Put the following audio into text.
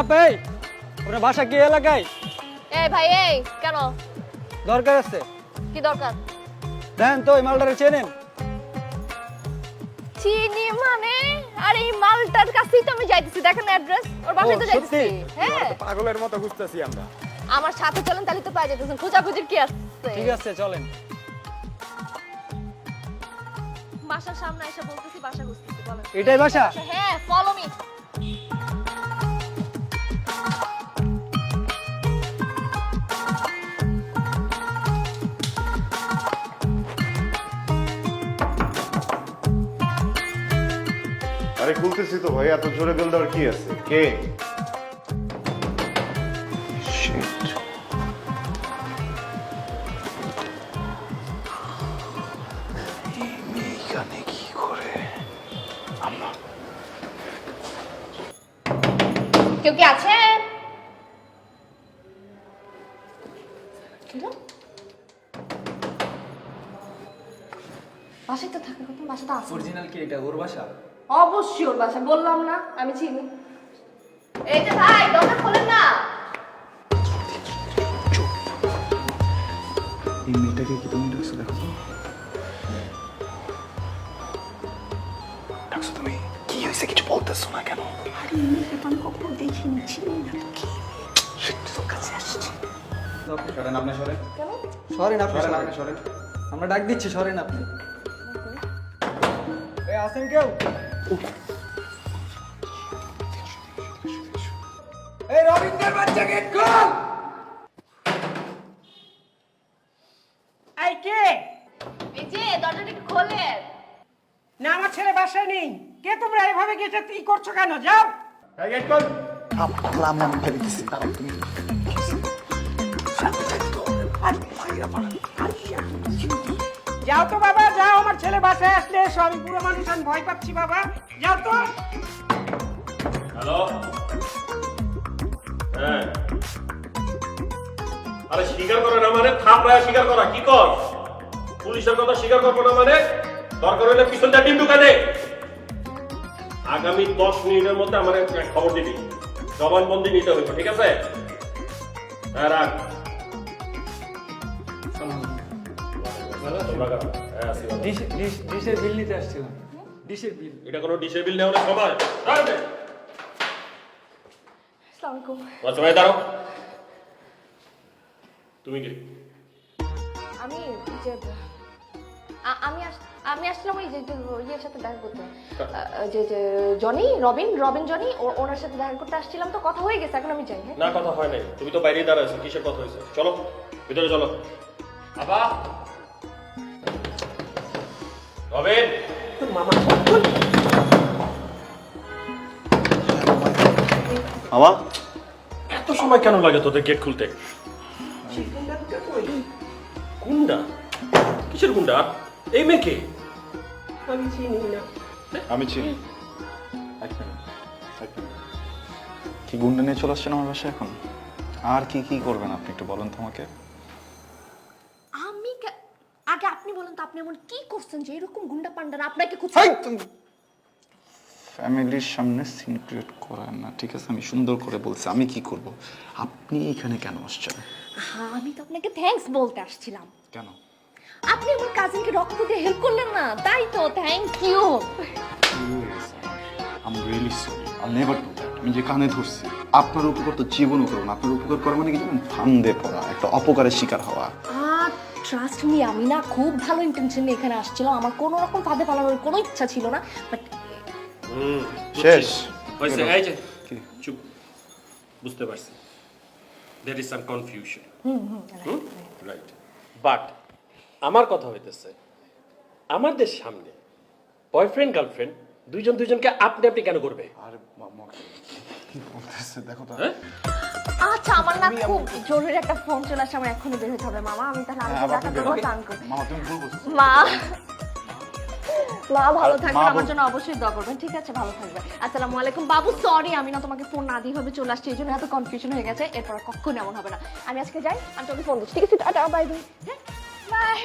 আপেই আপনার বাসা কি এলাকায়? এই ভাই এই কেন? দরকার আছে। কি দরকার? দেন তো এই মালটারে চেনেন চিনি মানে? আর এই মালটার কাছেই তো আমি যাইতেছি। দেখেন অ্যাড্রেস ওর বাসায় তো যাইতেছি। হ্যাঁ। পাগলের মতো খুঁজতেছি আমরা। আমার সাথে চলেন তাহলে তো পাই যেতেছেন খোঁজাখুঁজির কি আছে? ঠিক আছে চলেন। বাসার সামনে এসে বলতেছি বাসা খুঁজতেছি বলেন। এটাই বাসা? হ্যাঁ ফলো মি আরে খুলতেছি তো ভাই এত জোরে বেল দেওয়ার কি আছে? কে? কেউ কি বাসায় তো থাকার কথা বাসাটা আছে। অরিজিনাল কি এটা? ওর বাসা? অবশ্যই ওর বাসা বললাম না আমি চিনি। এই যে ভাই দরজা খোলেন না। এই মেয়েটাকে কি তুমি ডাকছো দেখো তো। ডাকছো তুমি? কি হয়েছে কিছু বলতেছো না কেন? আপনি সরেন। কেন? সরেন আপনি সরেন সরেন। আপনি সরেন। আমরা ডাক দিচ্ছি সরেন আপনি। এই আছেন কেউ? এই রবীন্দ্রের বাচ্চা গেট খোল এই কে এই যে দরজাটা একটু খোলেন না আমার ছেলে বাসায় নেই কে তোমরা এভাবে গেটে ই করছ কেন যাও এই গেট আমি আমি তুমি যাও তো বাবা যাও, আমার ছেলে বাসায় আসলে এসো, আমি মানুষ, আমি ভয় পাচ্ছি, বাবা। যাও তো। হ্যালো? হ্যাঁ। আরে, স্বীকার করে না মানে? থাপড়ায় স্বীকার করা। কি কর? পুলিশের কথা স্বীকার করব না মানে? দরকার হলে পিছন দিয়ে ডিম ঢুকানে আগামী দশ মিনিটের মধ্যে আমার খবর দিবি। জবানবন্দি নিতে হইব, ঠিক আছে? হ্যাঁ রাখ। ডিশের বিল নিতে আসছিলাম। ডিশের বিল। এটা কোনো ডিসেবিল নেওয়ার সময় রাখ দে। আসসালামু আলাইকুম ভাই দাঁড়াও। তুমি কি? আমি যে আমি আমি আসলাম ওই যে ইয়ের সাথে দেখা করতে। যে যে জনি রবিন রবিন জনি ও- ওনার সাথে দেখা করতে আসছিলাম তো কথা হয়ে গেছে এখন আমি যাই হ্যাঁ? না কথা হয় নাই। তুমি তো বাইরেই দাঁড়াইছো কিসের কথা হয়েছে? চলো ভিতরে চলো। আবা! রবিন। মামা। এত সময় কেন লাগে তোদের গেট খুলতে? গুন্ডা? কিসের গুন্ডা? এই মেয়েকে? আমি চিনি না। আমি চিনি। কি গুন্ডা নিয়ে চলে আসছেন আমার বাসায় এখন? আর কি কি করবেন আপনি একটু বলেন তো আমাকে আমি কে- আগে আপনি বলেন তো আপনি এমন কি করছেন যে এরকম গুন্ডা পান্ডারা আপনাকে খুঁজছে? ফ্যামিলির সামনে সিন ক্রিয়েট করেন না ঠিক আছে? আমি সুন্দর করে বলছি আমি কি করব? আপনি এখানে কেন আসছেন? হ্যাঁ আমি তো আপনাকে থ্যাঙ্কস বলতে আসছিলাম। কেন? আপনি আমার কাজিনকে রক্ত দিয়ে হেল্প করলেন না? তাই তো thank you am really sorry I never do that আমি যে কানে ধরছি আপনার উপকার তো জীবনও করব না আপনার উপকার করা মানে কি জানেন? ফান্দে পড়া একটা অপকারের শিকার হওয়া। ট্রাস্ট মি আমি না খুব ভালো ইন্টেনশন নিয়ে এখানে আসছিলাম। আমার কোনো রকম ফাঁদে পালানোর কোনো ইচ্ছা ছিল না বাট হুম শেষ। হয়েছে এই যে চুপ। বুঝতে পারছি। There is some confusion right but আমার কথা হইতেছে আমাদের সামনে বয়ফ্রেন্ড গার্লফ্রেন্ড দুইজন দুইজনকে আপনি আপনি কেন করবে? আরে মামা কি বলতেছে? দেখো তো। হ্যাঁ? আচ্ছা আমার না খুব জরুরি একটা ফোন চলে আসছে আমার এখনই বের হতে হবে। মামা আমি তাহলে আমি হ্যাঁ। মামা তুমি ভুল বলছো মা মা ভালো আর থাকবেন আমার জন্য অবশ্যই দোয়া করবেন ঠিক আছে? ভালো থাকবেন। আসসালামু আলাইকুম। বাবু সরি আমি না তোমাকে ফোন না দিয়ে হবে চলে আসছি এই জন্য এত কনফিউশন হয়ে গেছে এরপর কখনো এমন হবে না। আমি আজকে যাই আমি তোকে ফোন দিচ্ছি। ঠিক আছে? টাটা বাই বাই হ্যাঁ? বাই